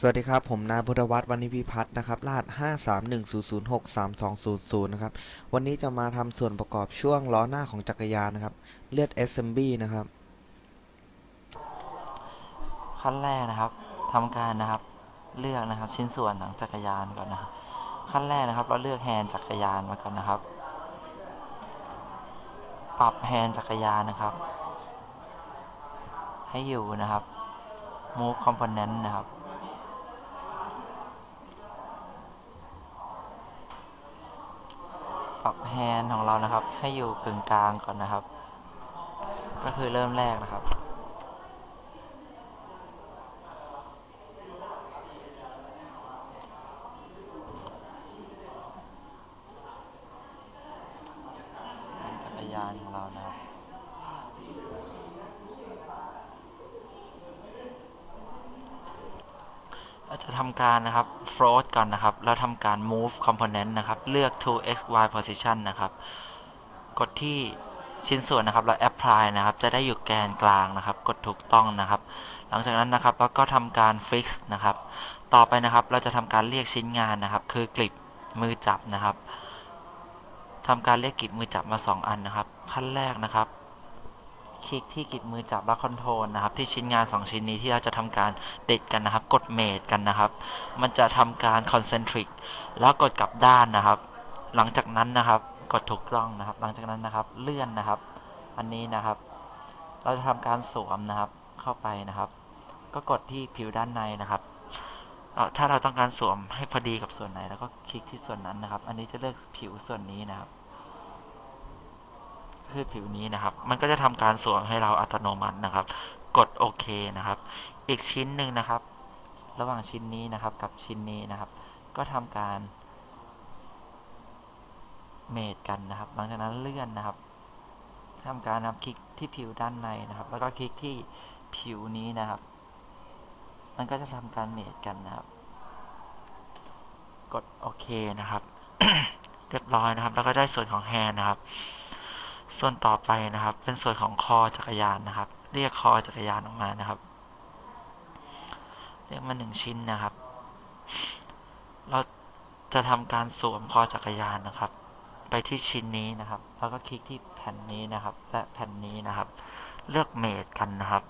สวัสดีครับ ผมนายพุทธวัฒน์วณิวิพัฒน์นะครับรหัส 53100632200 นะครับ วันนี้จะมาทำส่วนประกอบช่วงล้อหน้าของจักรยานนะครับ เลือด SMB นะครับ ขั้นแรกนะครับทำการนะครับเลือกนะครับชิ้นส่วนของจักรยานก่อนนะครับ ขั้นแรกนะครับเราเลือกแฮนจักรยานมาก่อนนะครับ ปรับแฮนจักรยานนะครับ ให้อยู่นะครับ move component นะครับ ปรับแฮนด์ของเรานะครับ ให้อยู่กึ่งกลางก่อนนะครับ ก็คือเริ่มแรกนะครับ เป็นจักรยานของเรานะครับ เราจะทำการนะครับ float ก่อนนะครับ แล้วทำการ move component นะครับ เลือก to x y position นะครับ กดที่ชิ้นส่วนนะครับแล้ว apply นะครับ จะได้อยู่แกนกลางนะครับ กดถูกต้องนะครับ หลังจากนั้นนะครับเราก็ทำการ fix นะครับ ต่อไปนะครับเราจะทำการเรียกชิ้นงานนะครับ คือกลิบมือจับนะครับทำการเรียกกลิบมือจับมา 2 อันนะครับ ขั้นแรกนะครับ คลิกที่กลิบมือจับและคอนโทรลนะครับ ที่ชิ้นงาน 2 ชิ้นนี้ที่เราจะทำการติดกันนะครับ กดเมดกันนะครับ มันจะทำการคอนเซนทริกแล้วกดกลับด้านนะครับ หลังจากนั้นนะครับกดถูกต้องนะครับ หลังจากนั้นนะครับเลื่อนนะครับ อันนี้นะครับ เราจะทำการสวมนะครับเข้าไปนะครับ ก็กดที่ผิวด้านในนะครับถ้าเราต้องการสวมให้พอดีกับส่วนไหน แล้วก็คลิกที่ส่วนนั้นนะครับ อันนี้จะเลือกผิวส่วนนี้นะครับ คือผิวนี้นะครับ มันก็จะทำการสวมให้เราอัตโนมัตินะครับ กดโอเคนะครับ อีกชิ้นหนึ่งนะครับ ระหว่างชิ้นนี้นะครับกับชิ้นนี้นะครับ ก็ทำการเมดกันนะครับ หลังจากนั้นเลื่อนนะครับทำการนับคลิกที่ผิวด้านในนะครับ แล้วก็คลิกที่ผิวนี้นะครับ มันก็จะทำการเมดกันนะครับ กดโอเคนะครับ เรียบร้อยนะครับ แล้วก็ได้ส่วนของแฮนด์นะครับ ส่วนต่อไปนะครับ เป็นส่วนของคอจักรยานนะครับ เรียกคอจักรยานออกมานะครับ เรียกมาหนึ่งชิ้นนะครับ เราจะทำการสวมคอจักรยานนะครับ ไปที่ชิ้นนี้นะครับ แล้วก็คลิกที่แผ่นนี้นะครับ และแผ่นนี้นะครับ เลือกเมดกันนะครับ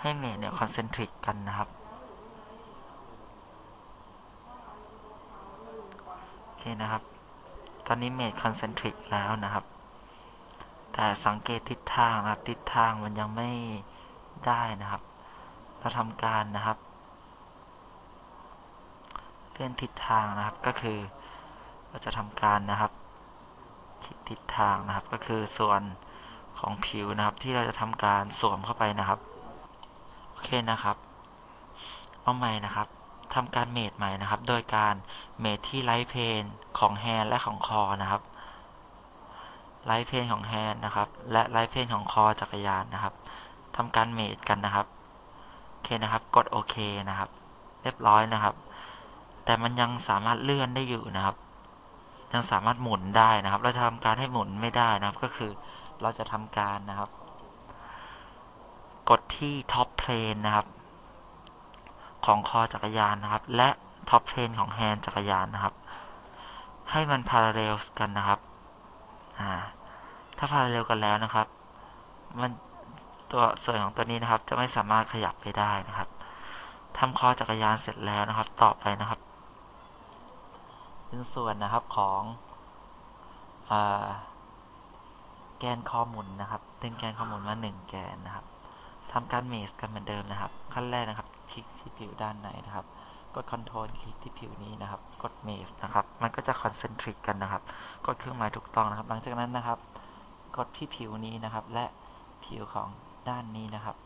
ให้เมดเนี่ยคอนเซนทริกกันนะครับโอเคนะครับ ตอนนี้เมดคอนเซนทริกแล้วนะครับ แต่สังเกตทิศทางนะทิศทางมันยังไม่ได้นะครับ เราทำการนะครับ เลื่อนทิศทางนะครับก็คือ เราจะทำการนะครับคลิกทิศทางนะครับก็คือส่วนของผิวนะครับ ที่เราจะทำการสวมเข้าไปนะครับ โอเคนะครับ เอาใหม่นะครับ ทำการเมดใหม่นะครับ โดยการเมดที่ไลท์เพนของแฮนด์และของคอนะครับไลท์เพนของแฮนด์นะครับ และไลท์เพนของคอจักรยานนะครับทำการเมดกันนะครับโอเคนะครับ กดโอเคนะครับ เรียบร้อยนะครับ แต่มันยังสามารถเลื่อนได้อยู่นะครับ ยังสามารถหมุนได้นะครับ เราจะทำการให้หมุนไม่ได้นะครับ ก็คือเราจะทำการนะครับ กดที่ท็อปเพลนนะครับ ของคอจักรยานนะครับ และท็อปเพลนของแฮนจักรยานนะครับ ให้มันพาราเรลกันนะครับอ่าถ้าพาราเรลกันแล้วนะครับ มันตัวส่วนของตัวนี้นะครับ จะไม่สามารถขยับไปได้นะครับทำคอจักรยานเสร็จแล้วนะครับ ต่อไปนะครับ เป็นส่วนนะครับของอแกนคอหมุนนะครับ ดึงแกนคอหมุนมาหนึ่งแกนนะครับทำการเมสกันเหมือนเดิมนะครับ ขั้นแรกนะครับ คลิกที่ผิวด้านในนะครับ กด Ctrl คลิกที่ผิวนี้นะครับ กดเมสนะครับ มันก็จะคอนเซนทริกกันนะครับ กดเครื่องหมายถูกต้องนะครับ หลังจากนั้นนะครับ กดที่ผิวนี้นะครับ และผิวของด้านนี้นะครับ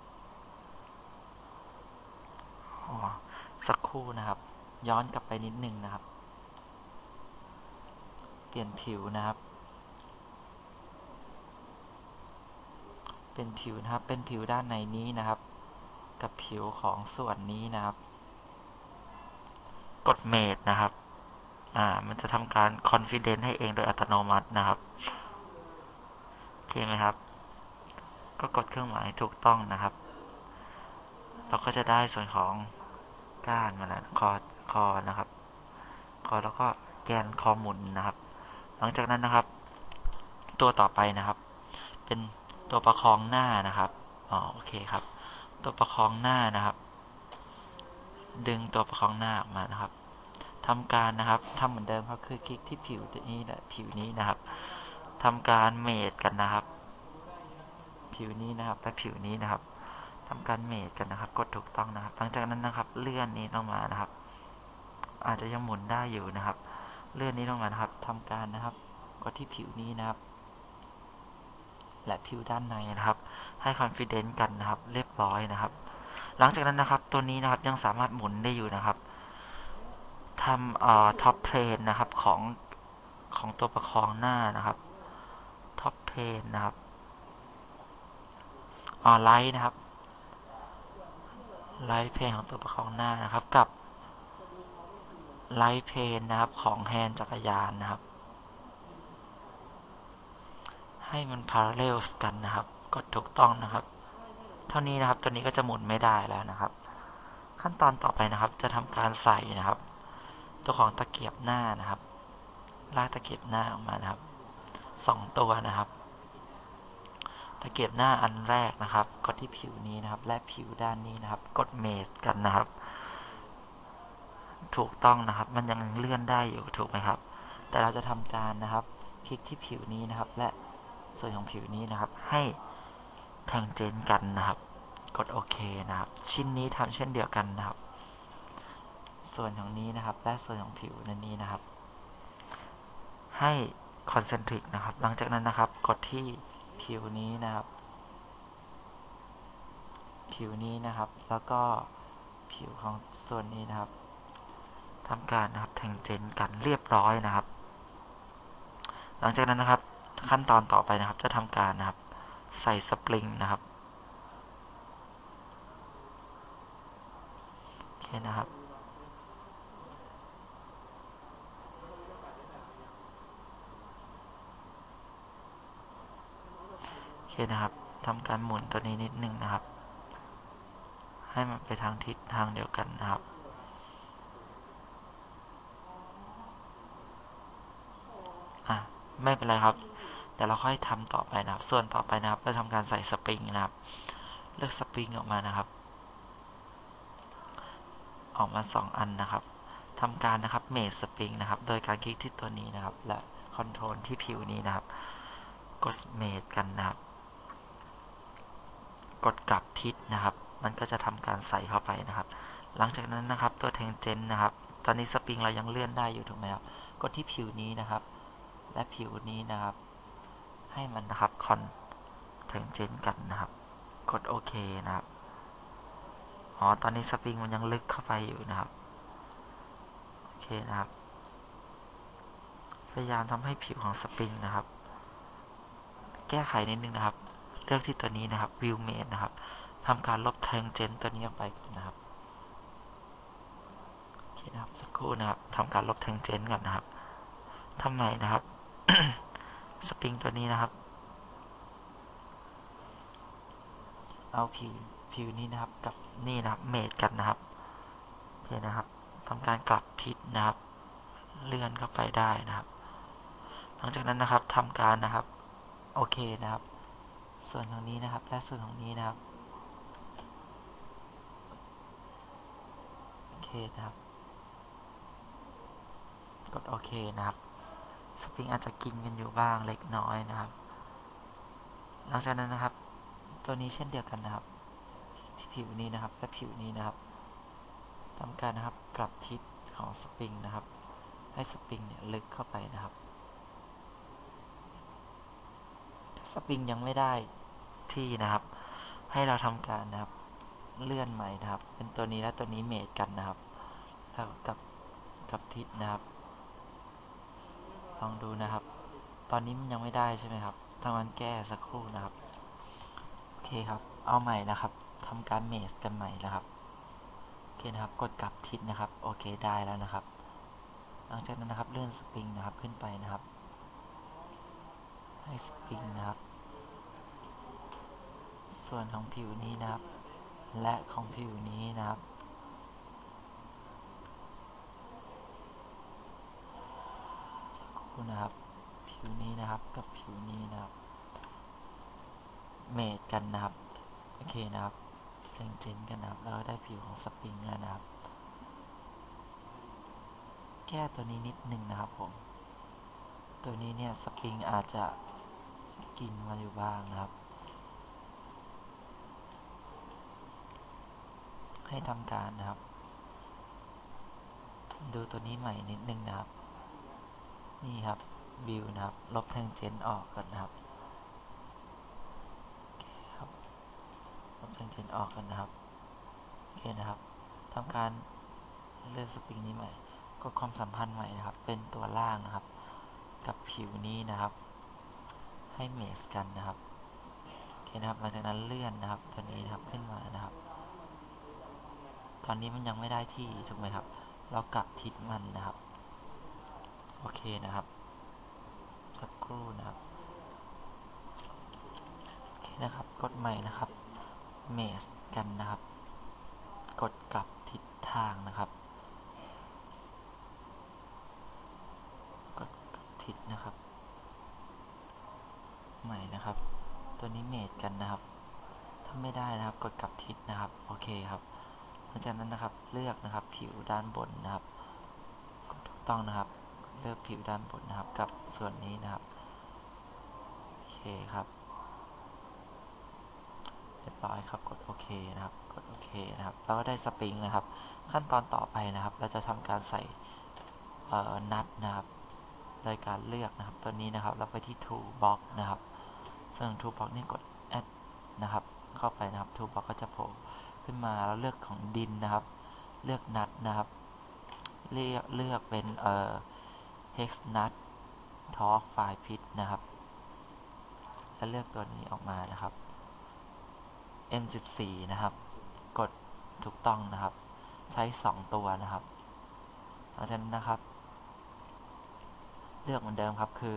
สักครู่นะครับ ย้อนกลับไปนิดนึงนะครับ เปลี่ยนผิวนะครับ เป็นผิวนะครับ เป็นผิวด้านในนี้นะครับ กับผิวของส่วนนี้นะครับ กดเมดนะครับ อ่า มันจะทำการคอนฟิเดน c ให้เองโดยอัตโนมัตินะครับ โอเคไหมครับ ก็กดเครื่องหมายถูกต้องนะครับ เราก็จะได้ส่วนของก้านมาแล้วคอคอนะครับ คอแล้วก็แกนคอหมุนนะครับ หลังจากนั้นนะครับ ตัวต่อไปนะครับ เป็นตัวประคองหน้านะครับ อ๋อ โอเคครับ ตัวประคองหน้านะครับ ดึงตัวประคองหน้าออกมานะครับทำการนะครับทำเหมือนเดิมครับคือคลิกที่ผิวนี้และผิวนี้นะครับทำการเมดกันนะครับ ผิวนี้นะครับและผิวนี้นะครับทำการเมดกันนะครับ กดถูกต้องนะครับ หลังจากนั้นนะครับเลื่อนนี้ลงมานะครับ อาจจะยังหมุนได้อยู่นะครับ เลื่อนนี้ลงมานะครับทำการนะครับ กดที่ผิวนี้นะครับ และผิวด้านในนะครับ ให้คอนฟิเดนซ์กันนะครับ เรียบร้อยนะครับ หลังจากนั้นนะครับตัวนี้นะครับยังสามารถหมุนได้อยู่นะครับทำเอ่อท็อปเพลนนะครับของของตัวประคองหน้านะครับท็อปเพลนนะครับออไลท์นะครับไลท์เพลนของตัวประคองหน้านะครับกับไลท์เพลนนะครับของแฮนด์จักรยานนะครับ ให้มันพาราเรลกันนะครับกดถูกต้องนะครับ เท่านี้นะครับตัวนี้ก็จะหมุนไม่ได้แล้วนะครับ ขั้นตอนต่อไปนะครับ จะทำการใส่นะครับ ตัวของตะเกียบหน้านะครับ ลากตะเกียบหน้าออกมานะครับสองตัวนะครับ ตะเกียบหน้าอันแรกนะครับกดที่ผิวนี้นะครับ และผิวด้านนี้นะครับ กดเมสกันนะครับ ถูกต้องนะครับ มันยังเลื่อนได้อยู่ถูกไหมครับ แต่เราจะทำการนะครับ คลิกที่ผิวนี้นะครับและ ส่วนของผิวนี้นะครับ ให้แทงเจนกันนะครับ กดโอเคนะครับ ชิ้นนี้ทำเช่นเดียวกันนะครับ ส่วนของนี้นะครับ และส่วนของผิวนันนี้นะครับ ให้คอนเซนทริกนะครับ หลังจากนั้นนะครับ กดที่ผิวนี้นะครับ ผิวนี้นะครับ แล้วก็ผิวของส่วนนี้นะครับทำการนะครับแทงเจนกันเรียบร้อยนะครับ หลังจากนั้นนะครับ ขั้นตอนต่อไปนะครับ จะทำการนะครับ ใส่สปริงนะครับโอเคนะครับโอเคนะครับทำการหมุนตัวนี้นิดนึงนะครับ ให้มันไปทางทิศทางเดียวกันนะครับ อะ ไม่เป็นไรครับเดี๋ยวเราค่อยทำต่อไปนะครับ ส่วนต่อไปนะครับ เราทำการใส่สปริงนะครับ เลือกสปริงออกมานะครับ ออกมา 2 อันนะครับทำการนะครับเมดสปริงนะครับ โดยการคลิกที่ตัวนี้นะครับ และคอนโทรลที่ผิวนี้นะครับ กดเมดกันนะครับ กดกลับทิศนะครับ มันก็จะทำการใส่เข้าไปนะครับ หลังจากนั้นนะครับตัวแทงเจนนะครับ ตอนนี้สปริงเรายังเลื่อนได้อยู่ถูกไหมครับ กดที่ผิวนี้นะครับ และผิวนี้นะครับ ให้มันนะครับคอนแทงเจนกันนะครับ กดโอเคนะครับ อ๋อ ตอนนี้สปริงมันยังลึกเข้าไปอยู่นะครับ โอเคนะครับ พยายามทำให้ผิวของสปริงนะครับ แก้ไขนิดนึงนะครับ เลือกที่ตัวนี้นะครับ View Made นะครับทำการลบแทงเจนตัวนี้ออกไปก่อนนะครับโอเคนะครับสักครู่นะครับทำการลบแทงเจนก่อนนะครับทำไมนะครับ สปริงตัวนี้นะครับ เอาผิวผิวนี้นะครับกับนี่นะครับเมดกันนะครับโอเคนะครับทำการกลับทิศนะครับ เลื่อนเข้าไปได้นะครับ หลังจากนั้นนะครับทำการนะครับ โอเคนะครับ ส่วนของนี้นะครับ และส่วนของนี้นะครับโอเคนะครับ กดโอเคนะครับ สปริงอาจจะกินกันอยู่บ้างเล็กน้อยนะครับ หลังจากนั้นนะครับ ตัวนี้เช่นเดียวกันนะครับ ที่ผิวนี้นะครับและผิวนี้นะครับทำการนะครับกลับทิศของสปริงนะครับ ให้สปริงเนี่ยลึกเข้าไปนะครับสปริงยังไม่ได้ที่นะครับ ให้เราทำการนะครับ เลื่อนใหม่นะครับ เป็นตัวนี้และตัวนี้เมทกันนะครับแล้วกับกับทิศนะครับ ลองดูนะครับ ตอนนี้มันยังไม่ได้ใช่ไหมครับทำการแก้สักครู่นะครับ โอเคครับ เอาใหม่นะครับทำการเมสกันใหม่นะครับ โอเคนะครับ กดกลับทิศนะครับ โอเคได้แล้วนะครับ หลังจากนั้นนะครับ เลื่อนสปริงนะครับขึ้นไปนะครับ ให้สปริงนะครับ ส่วนของผิวนี้นะครับ และของผิวนี้นะครับ สัก คู่นะครับ ผิวนี้นะครับกับผิวนี้นะครับ เมทกันนะครับ โอเคนะครับเจนเจนกันนะครับ แล้วก็ได้ผิวของสปริงแล้วนะครับ แก้ตัวนี้นิดหนึ่งนะครับผม ตัวนี้เนี่ยสปริงอาจจะกินมาอยู่บ้างนะครับ ให้ทำการนะครับ ดูตัวนี้ใหม่นิดนึงนะครับ นี่ครับบิวนะครับ ลบแทงเจนออกก่อนนะครับครับลบแทงเจนออกก่อนนะครับโอเคนะครับทำการเลือกสปริงนี้ใหม่ ก็ความสัมพันธ์ใหม่นะครับ เป็นตัวล่างนะครับ กับผิวนี้นะครับ ให้เมสกันนะครับโอเคนะครับ หลังจากนั้นเลื่อนนะครับ ตัวนี้นะครับขึ้นมานะครับ ตอนนี้มันยังไม่ได้ที่ถูกไหมครับ เรากลับทิศมันนะครับ อเคนะครับ สักครู่นะครับโอเคนะครับ กดใหม่นะครับเมสกันนะครับ กดกลับทิศทางนะครับ กดทิศนะครับ ใหม่นะครับ ตัวนี้เมสกันนะครับ ถ้าไม่ได้นะครับ กดกลับทิศนะครับ โอเคครับ หลังจากนั้นนะครับ เลือกนะครับ ผิวด้านบนนะครับกดถูกต้องนะครับ ลือกผิวด้านบนนะครับ กับส่วนนี้นะครับ โอเคครับเรียบร้อยครับ กดโอเคนะครับ กดโอเคนะครับแล้วก็ได้สปริงนะครับ ขั้นตอนต่อไปนะครับ เราจะทำการใส่นัดนะครับโดยการเลือกนะครับตัวนี้นะครับ เราไปที่ toolbox นะครับ ซึ่ง toolbox นี่กด add นะครับ เข้าไปนะครับ toolbox ก็จะโผล่ขึ้นมาแล้วเลือกของดินนะครับ เลือกนัดนะครับ เลือกเลือกเป็นเอ่อ hex nut torque file pit นะครับ แล้วเลือกตัวนี้ออกมานะครับ M14 นะครับ กดถูกต้องนะครับ ใช้ 2 ตัวนะครับหลังจากนั้นนะครับ เลือกเหมือนเดิมครับคือ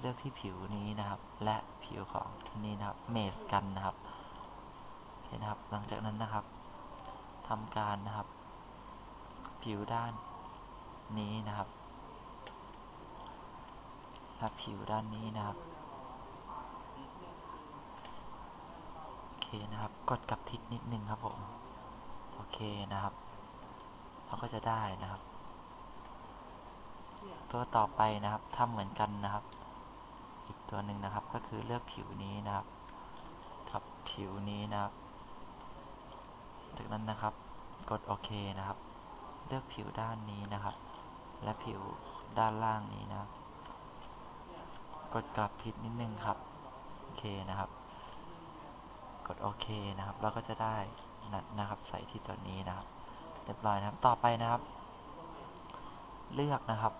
เลือกที่ผิวนี้นะครับ และผิวของนี้นะครับเมสกันนะครับโอเคนะครับหลังจากนั้นนะครับทำการนะครับ ผิวด้านนี้นะครับ และผิวด้านนี้นะครับโอเคนะครับกดกลับทิศนิดนึงครับผมโอเคนะครับ เราก็จะได้นะครับ ตัวต่อไปนะครับทำเหมือนกันนะครับ อีกตัวหนึ่งนะครับก็คือเลือกผิวนี้นะครับกับผิวนี้นะครับ จากนั้นนะครับกดโอเคนะครับ เลือกผิวด้านนี้นะครับ และผิวด้านล่างนี้นะครับ กดกลับทิศนิดนึงครับโอเคนะครับ กดโอเคนะครับเราก็จะได้นัดนะครับใส่ที่ตัวนี้นะครับเรียบร้อยนะครับต่อไปนะครับ เลือกนะครับ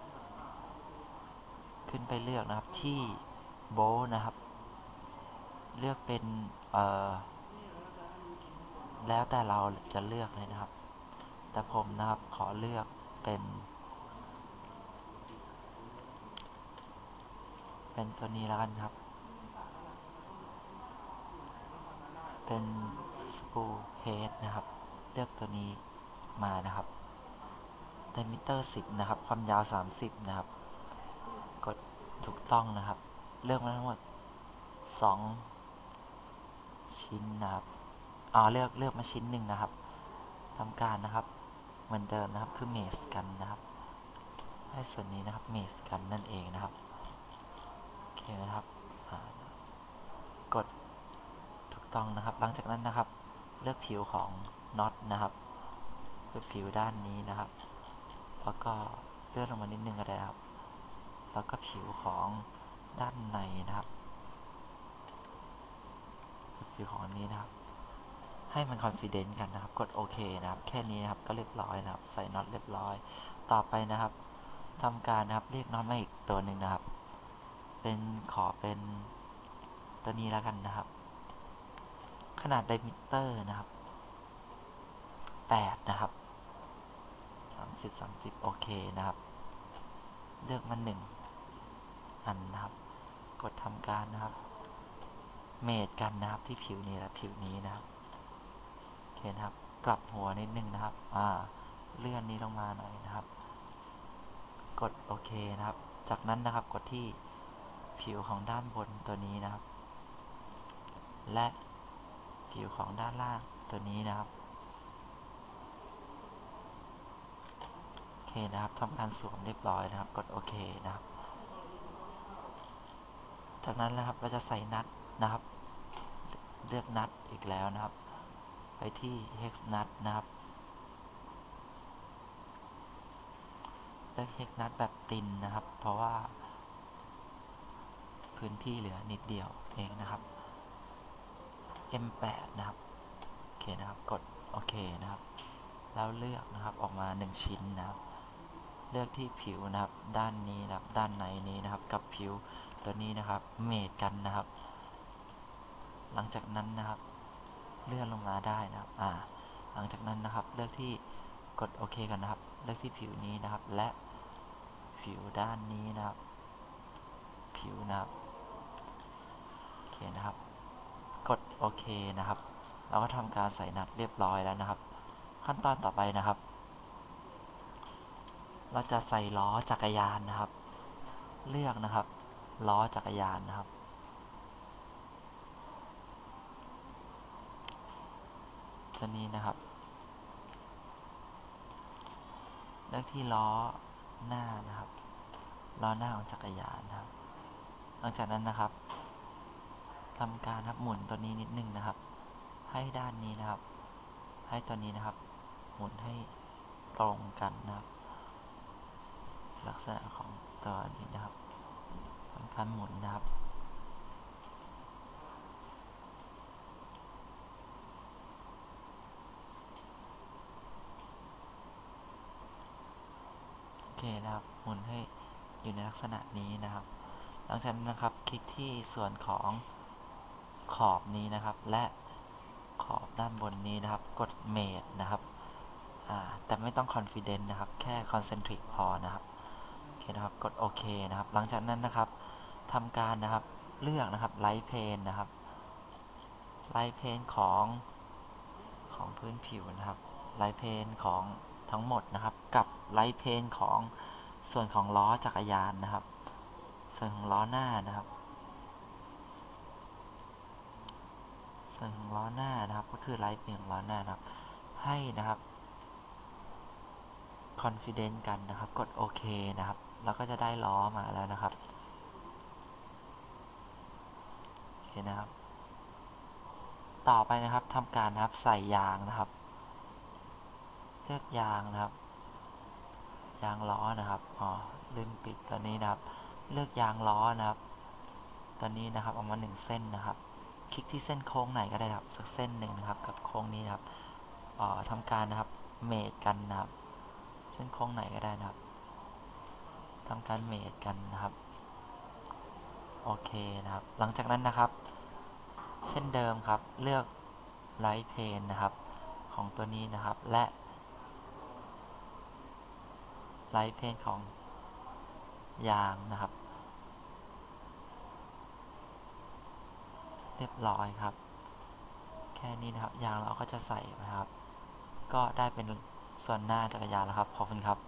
ขึ้นไปเลือกนะครับที่โบนะครับ เลือกเป็นเอ่อแล้วแต่เราจะเลือกเลยนะครับ แต่ผมนะครับขอเลือกเป็น เป็นตัวนี้แล้วกันครับ เป็นสปูเฮดนะครับ เลือกตัวนี้มานะครับ diameter 10 นะครับ ความยาว 30 นะครับ กดถูกต้องนะครับ เลือกมาทั้งหมด 2 ชิ้นนะครับอ๋อเลือกเลือกมาชิ้นหนึ่งนะครับทำการนะครับ เหมือนเดิมนะครับคือเมสกันนะครับ ให้ส่วนนี้นะครับเมสกันนั่นเองนะครับ โอเคนะครับอ่ากดถูก ต้องนะครับ หลังจากนั้นนะครับ เลือกผิวของน็อตนะครับคือกผิวด้านนี้นะครับ แล้วก็เลื่อนลงมานิดนึงก็ได้ครับ แล้วก็ผิวของด้านในนะครับ ผิวของอันนี้นะครับ ให้มันคอนฟิเดนต์กันนะครับ กดโอเคนะครับ แค่นี้นะครับ ก็เรียบร้อยนะครับ ใส่น็อตเรียบร้อย ต่อไปนะครับทำการนะครับ เรียกน็อตมาอีกตัวหนึ่งนะครับ เป็นขอเป็นตัวนี้แล้วกันนะครับ ขนาดไดมิเตอร์นะครับ 8 นะครับ 30 30 โอเคนะครับ เลือกมาหนึ่งอันนะครับ กดทำการนะครับ เมดกันนะครับที่ผิวนี้และผิวนี้นะครับ โอเคเคนะครับ กลับหัวนิดนึงนะครับ อ่า เลื่อนนี้ลงมาหน่อยนะครับ กดโอเคนะครับ จากนั้นนะครับกดที่ผิวของด้านบนตัวนี้นะครับ และ ผิวของด้านล่างตัวนี้นะครับโอเคนะครับทำการสวมเรียบร้อยนะครับ กดโอเคนะครับ จากนั้นนะครับเราจะใส่นัดนะครับ เลือกนัดอีกแล้วนะครับ ไปที่ hex นัดนะครับเลือก hex นัดแบบตินนะครับ เพราะว่า พื้นที่เหลือนิดเดียวเองนะครับ M8 นะครับ โอเคนะครับ กดโอเคนะครับ แล้วเลือกนะครับออกมา 1 ชิ้นนะครับ เลือกที่ผิวนะครับ ด้านนี้นะครับ ด้านในนี้นะครับ กับผิวตัวนี้นะครับ เมทกันนะครับ หลังจากนั้นนะครับ เลื่อนลงมาได้นะครับ อ่า หลังจากนั้นนะครับ เลือกที่กดโอเคกันนะครับ เลือกที่ผิวนี้นะครับ และผิวด้านนี้นะครับ ผิวนะครับ โอเคนะครับ โอเคนะครับ เราก็ทำการใส่นัดเรียบร้อยแล้วนะครับ ขั้นตอนต่อไปนะครับ เราจะใส่ล้อจักรยานนะครับ เลือกนะครับ ล้อจักรยานนะครับ ตัวนี้นะครับ เลือกที่ล้อหน้านะครับล้อหน้าของจักรยานนะครับ หลังจากนั้นนะครับ ทำการครับหมุนตัวนี้นิดนึงนะครับ ให้ด้านนี้นะครับ ให้ตัวนี้นะครับ หมุนให้ตรงกันนะครับ ลักษณะของตัวนี้นะครับทำการหมุนนะครับโอเคนะครับหมุนให้อยู่ในลักษณะนี้นะครับ หลังจากนั้นนะครับคลิกที่ส่วนของ ขอบนี้นะครับ และขอบด้านบนนี้นะครับ กด Mate นะครับแต่ไม่ต้อง Confident นะครับ แค่ Concentric พอนะครับโอเคนะครับ กดโอเคนะครับ หลังจากนั้นนะครับทำการนะครับเลือกนะครับ Light Pane นะครับ Light Pane ของของพื้นผิวนะครับ Light Pane ของทั้งหมดนะครับ กับ Light Pane ของส่วนของล้อจักรยานนะครับ ส่วนของล้อหน้านะครับ ส่วนของล้อหน้านะครับ ก็คือไลท์เป็นของล้อหน้านะครับ ให้นะครับ confident กันนะครับ กดโอเคนะครับ แล้วก็จะได้ล้อมาแล้วนะครับโอเคนะครับ ต่อไปนะครับทำการนะครับใส่ยางนะครับเลือกยางนะครับ ยางล้อนะครับอ๋อลืมปิดตัวนี้นะครับ เลือกยางล้อนะครับตัวนี้นะครับเอามาหนึ่งเส้นนะครับ คลิกที่เส้นโค้งไหนก็ได้ครับ สักเส้นหนึ่งนะครับ กับโค้งนี้นะครับออทำการนะครับเมทกันนะครับ เส้นโค้งไหนก็ได้นะครับทำการเมทกันนะครับ โอเคนะครับ หลังจากนั้นนะครับ เช่นเดิมครับเลือกไลท์เพนนะครับ ของตัวนี้นะครับและไลท์เพนของยางนะครับ เรียบร้อยครับ แค่นี้นะครับยางเราก็จะใส่นะครับ ก็ได้เป็นส่วนหน้าจักรยานแล้วครับ ขอบคุณครับ